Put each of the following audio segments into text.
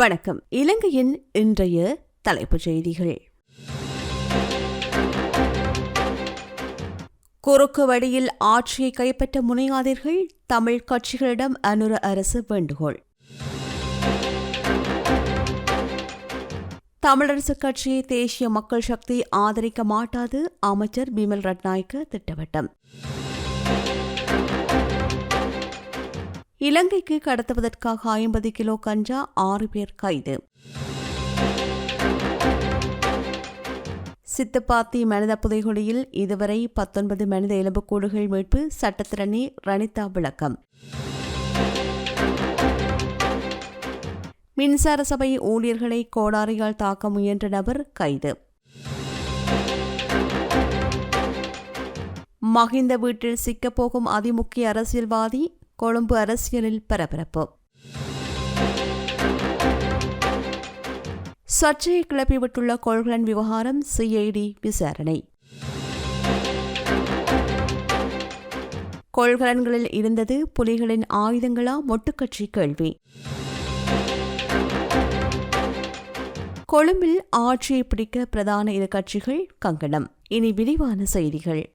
வணக்கம். இலங்கையின் இன்றைய தலைப்புச் செய்திகள். குறுக்கு வழியில் ஆட்சியை கைப்பற்ற முனையாதீர்கள் தமிழ் கட்சிகளிடம் அனுர அரசு வேண்டுகோள். தமிழரசுக் கட்சியை தேசிய மக்கள் சக்தி ஆதரிக்க மாட்டாது அமைச்சர் பிமல் ரட்நாயக்க திட்டவட்டம். இலங்கைக்கு கடத்துவதற்காக ஐம்பது கிலோ கஞ்சா ஆறு பேர் கைது. சித்துப்பாத்தி மனித புதைகுழியில் இதுவரை பத்தொன்பது மனித எலும்புக்கூடுகள் மீட்பு சட்டத்திரணி ரணிதா விளக்கம். மின்சார சபை ஊழியர்களை கோடாரியால் தாக்க முயன்ற நபர் கைது. மகிந்த வீட்டில் சிக்கப்போகும் அதிமுக்கிய அரசியல்வாதி கொழும்பு அரசியலில் பரபரப்பு. சர்ச்சையை கிளப்பிவிட்டுள்ள கொள்கலன் விவகாரம் சிஐடி விசாரணை. கொள்கலன்களில் இருந்தது புலிகளின் ஆயுதங்களா? மொட்டுக்கட்சி கேள்வி. கொழும்பில் ஆட்சியை பிடிக்க பிரதான இரு கட்சிகள் கங்கணம். இனி விரிவான செய்திகள்.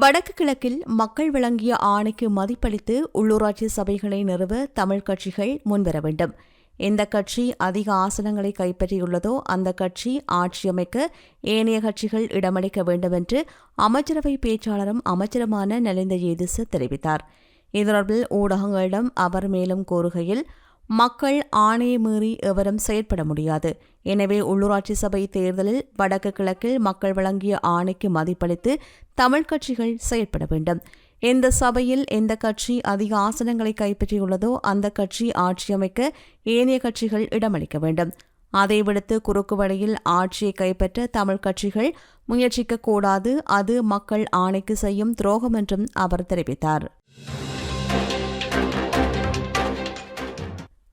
வடக்கு கிழக்கில் மக்கள் வழங்கிய ஆணைக்கு மதிப்பளித்து உள்ளூராட்சி சபைகளை நிறுவ தமிழ் கட்சிகள் முன்வர வேண்டும். எந்த கட்சி அதிக ஆசனங்களை கைப்பற்றியுள்ளதோ அந்த கட்சி ஆட்சியமைக்க ஏனைய கட்சிகள் இடமளிக்க வேண்டும் என்று அமைச்சரவை பேச்சாளரும் அமைச்சருமான நலிந்த ஏதிச தெரிவித்தார். இது ஊடகங்களிடம் அவர் மேலும் கூறுகையில் மக்கள் ஆணையை மீறி எவரும் செயற்பட முடியாது. எனவே உள்ளூராட்சி சபை தேர்தலில் வடக்கு கிழக்கில் மக்கள் வழங்கிய ஆணைக்கு மதிப்பளித்து தமிழ் கட்சிகள் செயற்பட வேண்டும். எந்த சபையில் எந்த கட்சி அதிக ஆசனங்களை கைப்பற்றியுள்ளதோ அந்த கட்சி ஆட்சியமைக்க ஏனைய கட்சிகள் இடமளிக்க வேண்டும். அதை விடுத்து குறுக்கு வழியில் ஆட்சியை கைப்பற்ற தமிழ் கட்சிகள் முயற்சிக்க கூடாது. அது மக்கள் ஆணைக்கு செய்யும் துரோகம் என்றும் அவர் தெரிவித்தார்.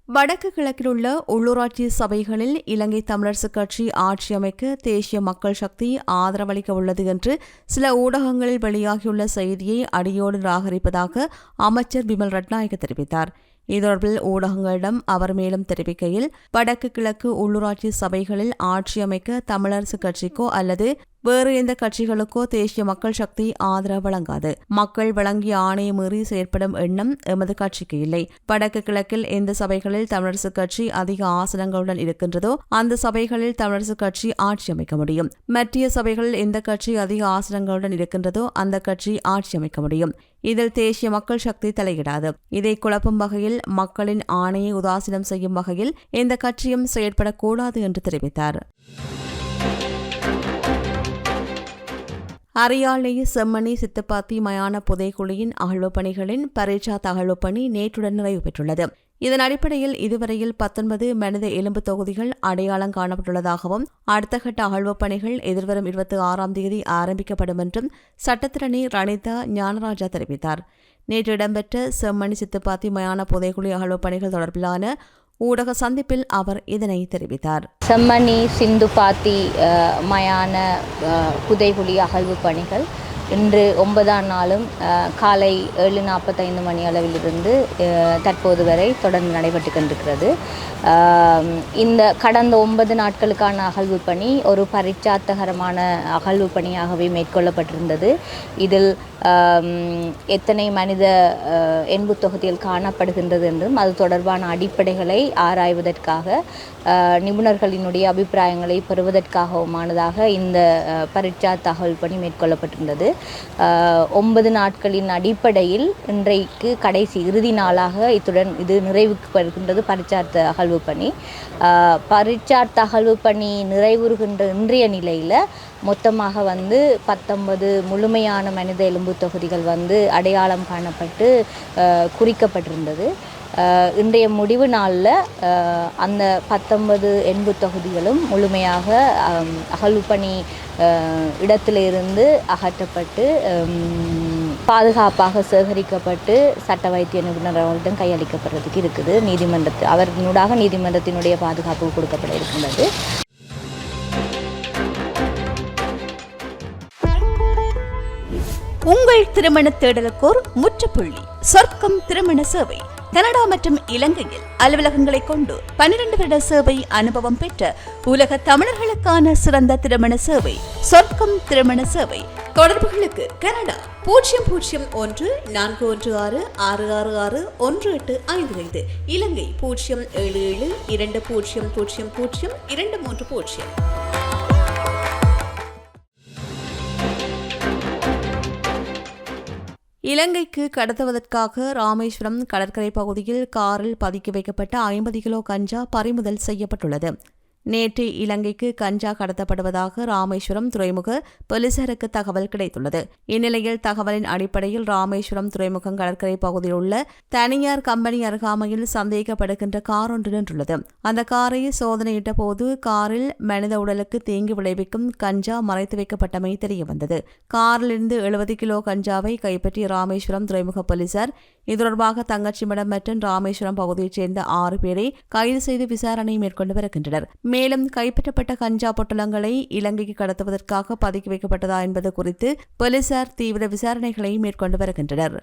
வடக்கு கிழக்கில் உள்ள உள்ளூராட்சி சபைகளில் இலங்கை தமிழரசுக் கட்சி ஆட்சி அமைக்க தேசிய மக்கள் சக்தி ஆதரவளிக்க உள்ளது என்று சில ஊடகங்களில் வெளியாகியுள்ள செய்தியை அடியோடு நிராகரிப்பதாக அமைச்சர் பிமல் ரட்நாயக்க தெரிவித்தார். இது தொடர்பில் ஊடகங்களிடம் அவர் மேலும் தெரிவிக்கையில் வடக்கு கிழக்கு உள்ளூராட்சி சபைகளில் ஆட்சி அமைக்க தமிழரசுக் கட்சிக்கோ அல்லது வேறு எந்த கட்சிகளுக்கோ தேசிய மக்கள் சக்தி ஆதரவு வழங்காது. மக்கள் வழங்கிய ஆணையை மீறி செயற்படும் எண்ணம் எமது கட்சிக்கு இல்லை. வடக்கு கிழக்கில் எந்த சபைகளில் தமிழரசுக் கட்சி அதிக ஆசனங்களுடன் இருக்கின்றதோ அந்த சபைகளில் தமிழரசுக் கட்சி ஆட்சி அமைக்க முடியும். மற்றிய சபைகளில் எந்த கட்சி அதிக ஆசனங்களுடன் இருக்கின்றதோ அந்த கட்சி ஆட்சி அமைக்க முடியும். இதில் தேசிய மக்கள் சக்தி தலையிடாது. இதை குழப்பும் வகையில் மக்களின் ஆணையை உதாசீனம் செய்யும் வகையில் எந்த கட்சியும் செயற்படக்கூடாது என்று தெரிவித்தார். அரியாலை செம்மணி சித்துப்பாத்தி மயான புதைக்குழியின் அகழ்வு பணிகளின் பரீட்சா தகழ்வு பணி நேற்றுடன் நிறைவு பெற்றுள்ளது. இதன் அடிப்படையில் இதுவரையில் பத்தொன்பது மனித எலும்பு தொகுதிகள் அடையாளம் காணப்பட்டுள்ளதாகவும் அடுத்த கட்ட அகழ்வு பணிகள் எதிர்வரும் இருபத்தி ஆறாம் தேதி ஆரம்பிக்கப்படும் என்றும் சட்டத்திரணி ரணிதா ஞானராஜா தெரிவித்தார். நேற்று இடம்பெற்ற செம்மணி சித்துப்பாத்தி மயான புதைக்குழி அகழ்வு பணிகள் தொடர்பிலான ஊடக சந்திப்பில் அவர் இதனை தெரிவித்தார். செம்மணி சிந்து பாத்தி மயான புதைகுழி அகழ்வு பணிகள் இன்று ஒன்பதாம் நாளும் காலை ஏழு நாற்பத்தைந்து மணி அளவிலிருந்து தற்போது வரை தொடர்ந்து நடைபெற்று கொண்டிருக்கிறது. இந்த கடந்த ஒன்பது நாட்களுக்கான அகழ்வு பணி ஒரு பரிச்சாத்தகரமான அகழ்வு பணியாகவே மேற்கொள்ளப்பட்டிருந்தது. இதில் எத்தனை மனித என்பு தொகுதியில் காணப்படுகின்றது என்றும் அது தொடர்பான அடிப்படைகளை ஆராய்வதற்காக நிபுணர்களினுடைய அபிப்பிராயங்களை பெறுவதற்காகவுமானதாக இந்த பரீட்சா தகவல் பணி மேற்கொள்ளப்பட்டிருந்தது. ஒன்பது நாட்களின் அடிப்படையில் இன்றைக்கு கடைசி இறுதி நாளாக இத்துடன் இது நிறைவுக்கு வருகின்றது பரிச்சார்த்த அகழ்வு பணி. பரிச்சார்த்த அகழ்வு பணி நிறைவுறுகின்ற இன்றைய நிலையில் மொத்தமாக வந்து பத்தொன்பது முழுமையான மனித எலும்பு தொகுதிகள் வந்து அடையாளம் காணப்பட்டு குறிக்கப்பட்டிருந்தது. இன்றைய முடிவு நாளில் அந்த பத்தொன்பது எண்பு தொகுதிகளும் முழுமையாக அகழ்வுப்பணி இடத்திலிருந்து அகற்றப்பட்டு பாதுகாப்பாக சேகரிக்கப்பட்டு சட்ட வைத்திய நிபுணர்களிடம் கையளிக்கப்படுறதுக்கு இருக்குது. நீதிமன்றத்து அவரினூடாக நீதிமன்றத்தினுடைய பாதுகாப்பு கொடுக்கப்பட இருக்கின்றது. உங்கள் திருமண தேடலுக்கோர் முற்றுப்புள்ளி. சொர்க்கம் திருமண சேவை. கனடா மற்றும் இலங்கையில் அலுவலகங்களை கொண்டு பன்னிரண்டு வருட சேவை அனுபவம் பெற்ற உலக தமிழர்களுக்கான சிறந்த திருமண சேவை. சொர்க்கம் திருமண சேவை. தொடர்புகளுக்கு கனடா பூஜ்ஜியம் பூஜ்ஜியம் ஒன்று நான்கு ஒன்று ஆறு ஆறு ஆறு ஆறு ஒன்று எட்டு ஐந்து ஐந்து. இலங்கை பூஜ்ஜியம் ஏழு ஏழு இரண்டு பூஜ்ஜியம் பூஜ்ஜியம் பூஜ்ஜியம் இரண்டு மூன்று பூஜ்ஜியம் இலங்கைக்கு கடத்துவதற்காக ராமேஸ்வரம் கடற்கரை பகுதியில் காரில் பதுக்கி வைக்கப்பட்ட ஐம்பது கிலோ கஞ்சா பறிமுதல் செய்யப்பட்டுள்ளது. நேற்று இலங்கைக்கு கஞ்சா கடத்தப்படுவதாக ராமேஸ்வரம் துறைமுக போலீசாருக்கு தகவல் கிடைத்துள்ளது. இந்நிலையில் தகவலின் அடிப்படையில் ராமேஸ்வரம் துறைமுகம் கடற்கரை பகுதியில் உள்ள தனியார் கம்பெனி அருகாமையில் சந்தேகப்படுகின்ற கார் ஒன்று நின்றுள்ளது. அந்த காரை சோதனையிட்ட போது காரில் மனித உடலுக்கு தீங்கு விளைவிக்கும் கஞ்சா மறைத்து வைக்கப்பட்டமை தெரியவந்தது. காரிலிருந்து எழுபது கிலோ கஞ்சாவை கைப்பற்றிய ராமேஸ்வரம் துறைமுக போலீசார் இது தொடர்பாக தங்கச்சிமடம் மற்றும் ராமேஸ்வரம் பகுதியைச் சேர்ந்த ஆறு பேரை கைது செய்து விசாரணை மேற்கொண்டு வருகின்றனர். மேலும் கைப்பற்றப்பட்ட கஞ்சா பொட்டலங்களை இலங்கைக்கு கடத்துவதற்காக பதுக்கி வைக்கப்பட்டதா என்பது குறித்து போலீசார் தீவிர விசாரணைகளை மேற்கொண்டு வருகின்றனர்.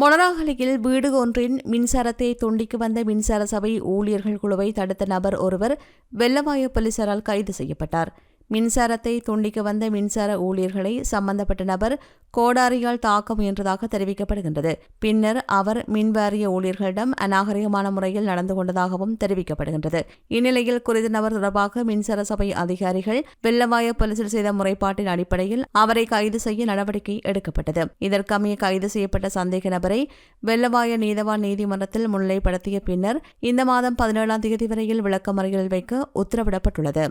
மொனராகலியில் வீடு ஒன்றின் மின்சாரத்தை துண்டிக்கு வந்த மின்சார சபை ஊழியர்கள் குழுவை தடுத்த நபர் ஒருவர் வெள்ளவாய போலீசாரால் கைது செய்யப்பட்டார். மின்சாரத்தை துண்டிக்க வந்த மின்சார ஊழியர்களை சம்பந்தப்பட்ட நபர் கோடாரியால் தாக்க முயன்றதாக தெரிவிக்கப்படுகின்றது. பின்னர் அவர் மின்வாரிய ஊழியர்களிடம் அநாகரிகமான முறையில் நடந்து கொண்டதாகவும் தெரிவிக்கப்படுகின்றது. இந்நிலையில் குறித்த நபர் தொடர்பாக மின்சார சபை அதிகாரிகள் வெள்ளவாய போலீசில் செய்த முறைப்பாட்டின் அடிப்படையில் அவரை கைது செய்ய நடவடிக்கை எடுக்கப்பட்டது. இதற்கமைய கைது செய்யப்பட்ட சந்தேக நபரை வெள்ளவாய நீதவான் நீதிமன்றத்தில் முன்னிலைப்படுத்திய பின்னர் இந்த மாதம் பதினேழாம் தேதி வரையில் விளக்கமறையில் வைக்க உத்தரவிடப்பட்டுள்ளது.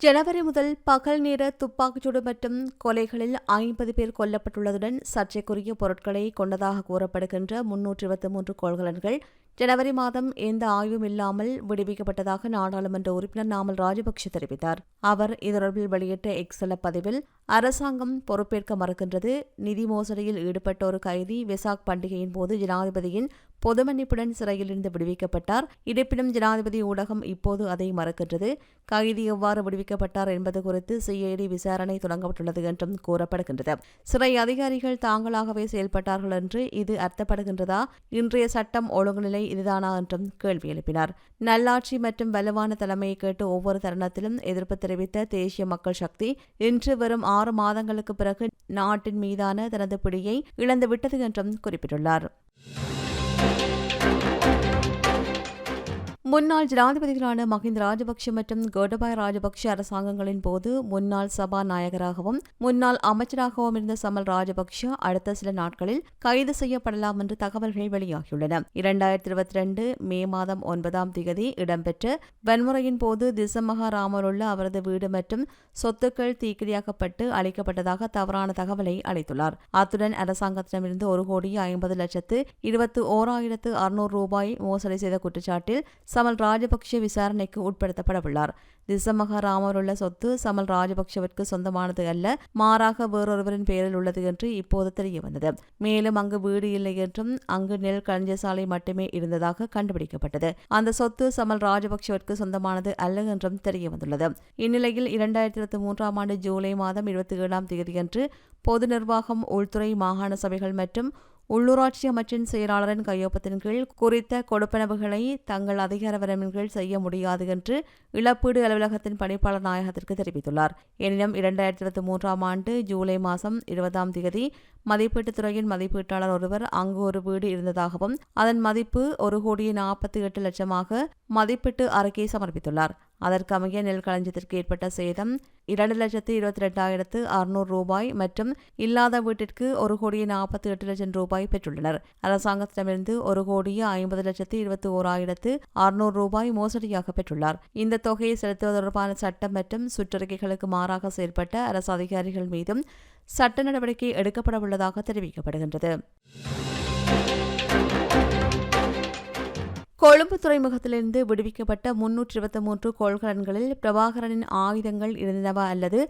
ஜனவரி முதல் பகல் நேர துப்பாக்கிச்சூடு மற்றும் கொலைகளில் ஐம்பது பேர் கொல்லப்பட்டுள்ளதுடன் சர்ச்சைக்குரிய பொருட்களை கொண்டதாக கூறப்படுகின்ற முன்னூற்றி இருபத்தி மூன்று கொள்கலன்கள் ஜனவரி மாதம் எந்த ஆய்வும் இல்லாமல் விடுவிக்கப்பட்டதாக நாடாளுமன்ற உறுப்பினர் நாமல் ராஜபக்ஷ தெரிவித்தார். அவர் இது தொடர்பில் வெளியிட்ட எக்ஸல பதிவில் அரசாங்கம் பொறுப்பேற்க மறுக்கின்றது. நிதி மோசடியில் ஈடுபட்ட ஒரு கைதி வெசாக் பண்டிகையின் போது ஜனாதிபதியின் பொது மன்னிப்புடன் சிறையில் இருந்து விடுவிக்கப்பட்டார். இருப்பினும் ஜனாதிபதி ஊடகம் இப்போது அதை மறுக்கின்றது. கைதி எவ்வாறு விடுவிக்கப்பட்டார் என்பது குறித்து சிஐடி விசாரணை தொடங்கப்பட்டுள்ளது என்றும் கூறப்படுகின்றது. சிறை அதிகாரிகள் தாங்களாகவே செயல்பட்டார்கள் என்று இது அர்த்தப்படுகின்றதா? இன்றைய சட்டம் ஒழுங்குநிலை இதுதானா என்றும் கேள்வி எழுப்பினார். நல்லாட்சி மற்றும் வலுவான தலைமையை கேட்டு ஒவ்வொரு தருணத்திலும் எதிர்ப்பு தெரிவித்த தேசிய மக்கள் சக்தி இன்று வரும் ஆறு மாதங்களுக்கு பிறகு நாட்டின் மீதான தனது பிடியை இழந்துவிட்டது என்றும் குறிப்பிட்டுள்ளார். முன்னாள் ஜனாதிபதிகளான மஹிந்த ராஜபக்ஷ மற்றும் கோடபாய ராஜபக்ஷ அரசாங்கங்களின் போது முன்னாள் சபாநாயகராகவும் முன்னாள் அமைச்சராகவும் இருந்த சமல் ராஜபக்ஷ அடுத்த சில நாட்களில் கைது செய்யப்படலாம் என்று தகவல்கள் வெளியாகியுள்ளன. இரண்டாயிரத்தி இருபத்தி ரெண்டு மே மாதம் ஒன்பதாம் தேதி இடம்பெற்ற வன்முறையின் போது திசமகாராமலுள்ள அவரது வீடு மற்றும் சொத்துக்கள் தீக்கிரையாக்கப்பட்டு அளிக்கப்பட்டதாக தவறான தகவலை அளித்துள்ளார். அத்துடன் அரசாங்கத்திடமிருந்து ஒரு கோடி ஐம்பது லட்சத்து இருபத்தி ஓராயிரத்து அறுநூறு ரூபாய் மோசடி செய்த குற்றச்சாட்டில் சமல் ராஜபக்ஷ விசாரணைக்கு உட்படுத்தப்படவுள்ளார். திசமக ராமருள்ள சொத்து சமல் ராஜபக்ஷவிற்கு சொந்தமானது அல்ல மாறாக வேறொருவரின் பெயரில் உள்ளது என்று இப்போது தெரிய வந்தது மேலும் அங்கு வீடு இல்லை என்றும் அங்கு நெல் களஞ்சசாலை மட்டுமே இருந்ததாக கண்டுபிடிக்கப்பட்டது. அந்த சொத்து சமல் ராஜபக்ஷவிற்கு சொந்தமானது அல்ல என்றும் தெரிய வந்துள்ளது இந்நிலையில் இரண்டாயிரத்தி இருபத்தி மூன்றாம் ஆண்டு ஜூலை மாதம் இருபத்தி ஏழாம் தேதியன்று பொது நிர்வாகம் உள்துறை மாகாண சபைகள் மற்றும் உள்ளூராட்சி அமைச்சின் செயலாளரின் கையொப்பத்தின் கீழ் குறித்த கொடுப்பனவுகளை தங்கள் அதிகார வரம்பின் கீழ் செய்ய முடியாது என்று இழப்பீடு அலுவலகத்தின் பணிப்பாளர் நாயகத்திற்கு தெரிவித்துள்ளார். எனினும் இரண்டாயிரத்தி இருபத்தி மூன்றாம் ஆண்டு ஜூலை மாதம் இருபதாம் தேதி மதிப்பீட்டுத் துறையின் மதிப்பீட்டாளர் ஒருவர் அங்கு ஒரு வீடு இருந்ததாகவும் அதன் மதிப்பு ஒரு கோடியே நாற்பத்தி எட்டு லட்சமாக மதிப்பீட்டு அறிக்கையை சமர்ப்பித்துள்ளார். அதற்கமைய நெல் களஞ்சியத்திற்கு ஏற்பட்ட சேதம் இரண்டு லட்சத்து இருபத்தி ரெண்டாயிரத்து அறுநூறு ரூபாய் மற்றும் இல்லாத வீட்டிற்கு ஒரு கோடியே நாற்பத்தி எட்டு லட்சம் ரூபாய் பெற்றுள்ளனர். அரசாங்கத்திடமிருந்து ஒரு கோடியே ஐம்பது லட்சத்து இருபத்தி ஓராயிரத்து அறுநூறு ரூபாய் மோசடியாக பெற்றுள்ளார். இந்த தொகையை செலுத்துவது தொடர்பான சட்டம் மற்றும் சுற்றறிக்கைகளுக்கு மாறாக செயல்பட்ட அரசு அதிகாரிகள் மீதும் சட்ட நடவடிக்கை எடுக்கப்பட உள்ளதாக தெரிவிக்கப்படுகின்றது. கொழும்பு துறைமுகத்திலிருந்து விடுவிக்கப்பட்ட முன்னூற்றி இருபத்தி மூன்று கொள்கலன்களில் பிரபாகரனின் ஆயுதங்கள் இருந்தவா அல்லது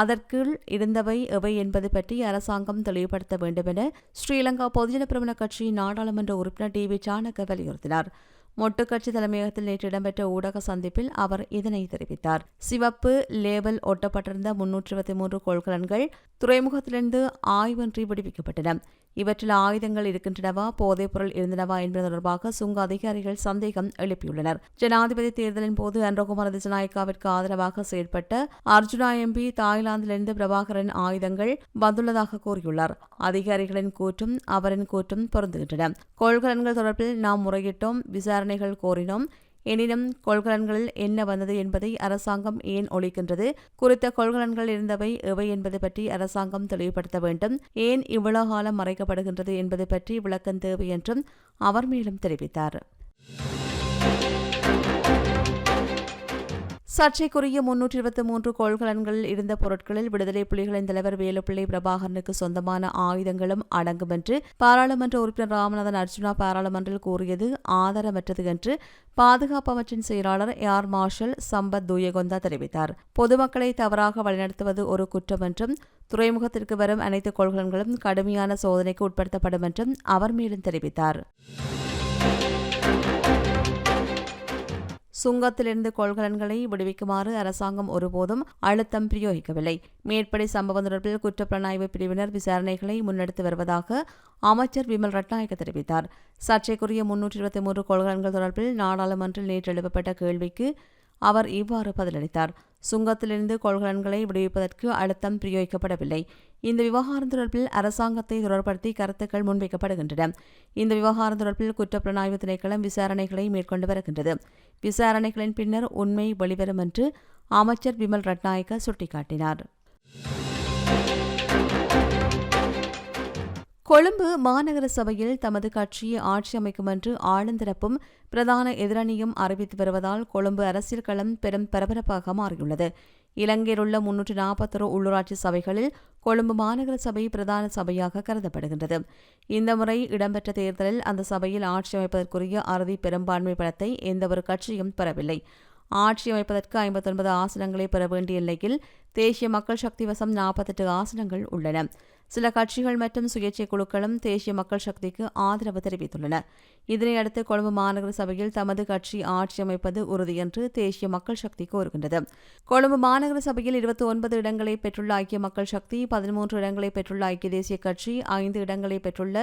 அதற்குள் இருந்தவை எவை என்பது பற்றி அரசாங்கம் தெளிவுபடுத்த வேண்டும் என ஸ்ரீலங்கா பொதுஜன பிரமண கட்சியின் நாடாளுமன்ற உறுப்பினர் டி வி சாணக்க வலியுறுத்தினார். மொட்டு கட்சி தலைமையகத்தில் நேற்று இடம்பெற்ற ஊடக சந்திப்பில் அவர் இதனை தெரிவித்தார். சிவப்பு லேபல் ஒட்டப்பட்டிருந்த முன்னூற்றி இருபத்தி மூன்று கொள்கலன்கள் துறைமுகத்திலிருந்து ஆய்வின்றி விடுவிக்கப்பட்டன. இவற்றில் ஆயுதங்கள் இருக்கின்றனவா போதைப்பொருள் இருந்தனவா என்பது தொடர்பாக சுங்க அதிகாரிகள் சந்தேகம் எழுப்பியுள்ளனர். ஜனாதிபதி தேர்தலின் போது அன்றகுமார திசநாயக்காவிற்கு ஆதரவாக செயற்பட்ட அர்ஜுனா எம்பி தாய்லாந்திலிருந்து பிரபாகரன் ஆயுதங்கள் வந்துள்ளதாக கூறியுள்ளார். அதிகாரிகளின் கூற்றும் அவரின் கூற்றும் பொருந்துகின்றன. கொள்கலன்கள் தொடர்பில் நாம் முறையிட்டோம் விசாரணைகள் கோரினோம். எனினும் கொள்கலன்களில் என்ன வந்தது என்பதை அரசாங்கம் ஏன் ஒழிக்கின்றது? குறித்த கொள்கலன்கள் இருந்தவை எவை என்பது பற்றி அரசாங்கம் தெளிவுபடுத்த வேண்டும். ஏன் இவ்வளவு காலம் மறைக்கப்படுகின்றது என்பது பற்றி விளக்கம் தேவை என்றும் அவர் மேலும் தெரிவித்தார். சர்ச்சைக்குரிய முன்னூற்றி இருபத்தி மூன்று கொள்கலன்களில் இருந்த பொருட்களில் விடுதலை புலிகளின் தலைவர் வேலுப்பிள்ளை பிரபாகரனுக்கு சொந்தமான ஆயுதங்களும் அடங்கும் என்று பாராளுமன்ற உறுப்பினர் ராமநாதன் அர்ஜுனா பாராளுமன்றில் கூறியது ஆதாரமற்றது என்று பாதுகாப்பு அமைச்சின் செயலாளர் ஏர் மார்ஷல் சம்பத் தூயகொந்தா தெரிவித்தார். பொதுமக்களை தவறாக வழிநடத்துவது ஒரு குற்றம் என்றும் துறைமுகத்திற்கு வரும் அனைத்து கொள்கலன்களும் கடுமையான சோதனைக்கு உட்படுத்தப்படும் என்றும் அவர் மேலும் தெரிவித்தார். சுங்கத்திலிருந்து கொள்கலன்களை விடுவிக்குமாறு அரசாங்கம் ஒருபோதும் அழுத்தம் பிரயோகிக்கவில்லை. மேற்படி சம்பவம் தொடர்பில் குற்றப்புலனாய்வு பிரிவினர் விசாரணைகளை முன்னெடுத்து வருவதாக அமைச்சர் விமல் ரட்நாயக்க தெரிவித்தார். சர்ச்சைக்குரிய முன்னூற்றி இருபத்தி மூன்று கொள்கலன்கள் தொடர்பில் நாடாளுமன்றில் நேற்று எழுப்பப்பட்ட கேள்விக்கு அவர் இவ்வாறு பதிலளித்தார். சுங்கத்திலிருந்து கொள்கலன்களை விடுவிப்பதற்கு அழுத்தம் பிரயோகிக்கப்படவில்லை. இந்த விவகாரம் தொடர்பில் அரசாங்கத்தை தொடர்படுத்தி கருத்துக்கள் முன்வைக்கப்படுகின்றன. இந்த விவகாரம் தொடர்பில் குற்றப்புலனாய்வு திணைக்களம் விசாரணைகளை மேற்கொண்டு வருகின்றது. விசாரணைகளின் பின்னர் உண்மை வெளிவரும் என்று அமைச்சர் விமல் ரட்நாயக்க சுட்டிக்காட்டினார். கொழும்பு மாநகர சபையில் தமது கட்சியை ஆட்சி அமைக்கும் என்று ஆளுந்தரப்பும் பிரதான எதிரணியும் அறிவித்து வருவதால் கொழும்பு அரசியல் களம் பெரும் பரபரப்பாக மாறியுள்ளது. இலங்கையில் உள்ள முன்னூற்று நாற்பத்தொரு உள்ளூராட்சி சபைகளில் கொழும்பு மாநகர சபை பிரதான சபையாக கருதப்படுகின்றது. இந்த முறை இடம்பெற்ற தேர்தலில் அந்த சபையில் ஆட்சி அமைப்பதற்குரிய அறுதி பெரும்பான்மை பலத்தை எந்தவொரு கட்சியும் பெறவில்லை. ஆட்சி அமைப்பதற்கு ஐம்பத்தொன்பது ஆசனங்களை பெற வேண்டிய நிலையில் தேசிய மக்கள் சக்தி வசம் நாற்பத்தெட்டு ஆசனங்கள் உள்ளன. சில கட்சிகள் மற்றும் சுயேட்சை குழுக்களும் தேசிய மக்கள் சக்திக்கு ஆதரவு தெரிவித்துள்ளன. இதனையடுத்து கொழும்பு மாநகர சபையில் தமது கட்சி ஆட்சி அமைப்பது உறுதி என்று தேசிய மக்கள் சக்தி கோருகின்றது கொழும்பு மாநகர சபையில் இருபத்தி ஒன்பது இடங்களை பெற்றுள்ள ஐக்கிய மக்கள் சக்தி பதிமூன்று இடங்களை பெற்றுள்ள ஐக்கிய தேசிய கட்சி ஐந்து இடங்களை பெற்றுள்ள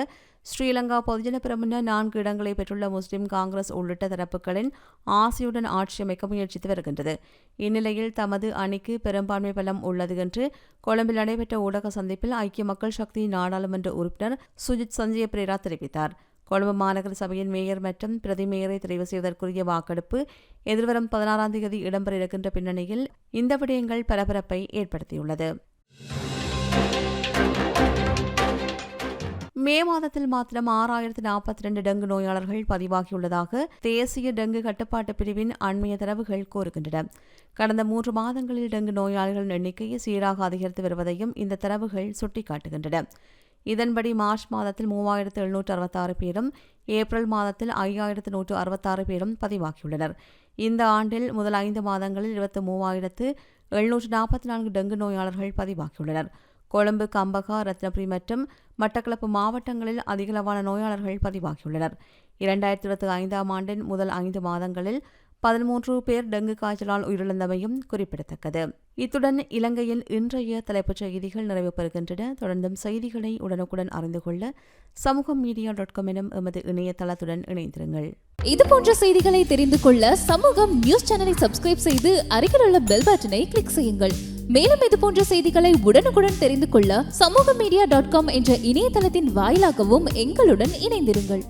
ஸ்ரீலங்கா பொதுஜன பிரமுன நான்கு இடங்களை பெற்றுள்ள முஸ்லிம் காங்கிரஸ் உள்ளிட்ட தரப்புகளின் ஆசையுடன் ஆட்சி அமைக்க முயற்சித்து வருகின்றது. இந்நிலையில் தமது அணிக்கு பெரும்பான்மை பலம் உள்ளது என்று கொழும்பில் நடைபெற்ற ஊடக சந்திப்பில் ஐக்கிய மக்கள் சக்தி நாடாளுமன்ற உறுப்பினர் சுஜித் சஞ்சய பிரேரா தெரிவித்தார். கொழும்பு மாநகர சபையின் மேயர் மற்றும் பிரதி மேயரை தெரிவு செய்வதற்குரிய வாக்கெடுப்பு எதிர்வரும் பதினாறாம் தேதி இடம்பெற இருக்கின்ற பின்னணியில் இந்த விடயங்கள் பரபரப்பை ஏற்படுத்தியுள்ளது. மே மாதத்தில் மாத்திரம் ஆறாயிரத்து நாற்பத்தி ரெண்டு டெங்கு நோயாளர்கள் பதிவாகியுள்ளதாக தேசிய டெங்கு கட்டுப்பாட்டு பிரிவின் அண்மைய தரவுகள் கூறுகின்றன. கடந்த மூன்று மாதங்களில் டெங்கு நோயாளிகளின் எண்ணிக்கையை சீராக அதிகரித்து வருவதையும் இந்த தரவுகள் சுட்டிக்காட்டுகின்றன. இதன்படி மார்ச் மாதத்தில் மூவாயிரத்து எழுநூற்று அறுபத்தாறு பேரும் ஏப்ரல் மாதத்தில் ஐயாயிரத்து நூற்று அறுபத்தாறு பேரும் பதிவாகியுள்ளனர். இந்த ஆண்டில் முதல் ஐந்து மாதங்களில் இருபத்தி மூவாயிரத்து எழுநூற்று நாற்பத்தி நான்கு டெங்கு நோயாளர்கள் பதிவாகியுள்ளனர். கொழும்பு கம்பகா ரத்னபுரி மற்றும் மட்டக்களப்பு மாவட்டங்களில் அதிகளவான நோயாளர்கள் பதிவாகியுள்ளனர். இரண்டாயிரத்தி இருபத்தி ஐந்தாம் ஆண்டின் முதல் ஐந்து மாதங்களில் பதிமூன்று பேர் டெங்கு காய்ச்சலால் உயிரிழந்தமையும் குறிப்பிடத்தக்கது. இத்துடன் இலங்கையின் இன்றைய தலைப்புச் செய்திகள் நிறைவு பெறுகின்றன. தொடர்ந்தும் செய்திகளை உடனுக்குடன் அறிந்து கொள்ள சமூக மீடியா டாட் காம் எனும் எமது இணையதளத்துடன் இணைந்திருங்கள். இது போன்ற செய்திகளை தெரிந்து கொள்ள சமூகம் நியூஸ் சேனலை சப்ஸ்கிரைப் செய்து அருகில் உள்ள பெல் பட்டனை கிளிக் செய்யுங்கள். மேலும் இது போன்ற செய்திகளை உடனுக்குடன் தெரிந்து கொள்ள சமூக மீடியா டாட் காம் என்ற இணையதளத்தின் வாயிலாகவும் எங்களுடன் இணைந்திருங்கள்.